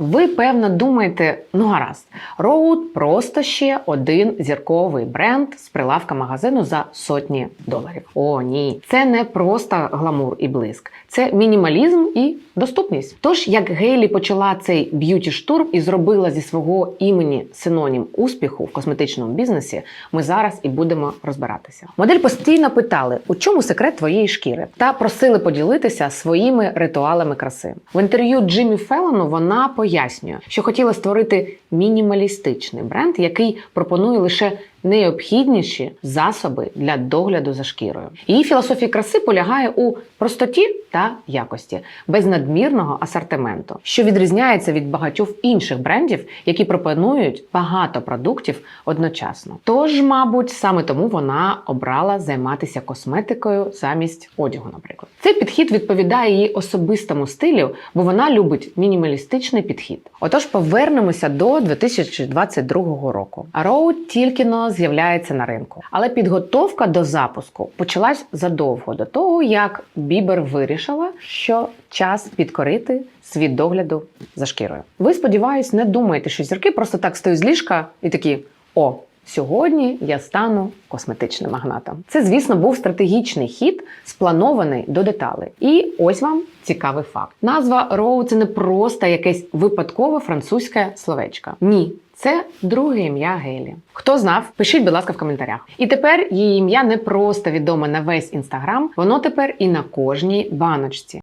Ви певно думаєте, ну гаразд, Роуд просто ще один зірковий бренд з прилавка магазину за сотні доларів. О, ні, це не просто гламур і блиск, це мінімалізм і доступність. Тож, як Гейлі почала цей б'юті штурм і зробила зі свого імені синонім успіху в косметичному бізнесі, ми зараз і будемо розбиратися. Модель постійно питали, у чому секрет твоєї шкіри, та просили поділитися своїми ритуалами краси. В інтерв'ю Джиммі Феллону вона пояснює, що хотіла створити мінімалістичний бренд, який пропонує лише необхідніші засоби для догляду за шкірою. Її філософія краси полягає у простоті та якості, без надмірного асортименту, що відрізняється від багатьох інших брендів, які пропонують багато продуктів одночасно. Тож, мабуть, саме тому вона обрала займатися косметикою замість одягу, наприклад. Цей підхід відповідає її особистому стилю, бо вона любить мінімалістичний підхід. Отож, повернемося до 2022 року. Роуд тільки но з'являється на ринку, але підготовка до запуску почалась задовго до того, як Бібер вирішила, що час підкорити світ догляду за шкірою. Ви сподіваюсь, не думаєте, що зірки просто так стоять з ліжка і такі о. Сьогодні я стану косметичним магнатом. Це, звісно, був стратегічний хід, спланований до деталей. І ось вам цікавий факт: назва Роу це не просто якесь випадкове французьке словечко. Ні. Це друге ім'я Гелі. Хто знав, пишіть, будь ласка, в коментарях. І тепер її ім'я не просто відоме на весь інстаграм, воно тепер і на кожній баночці.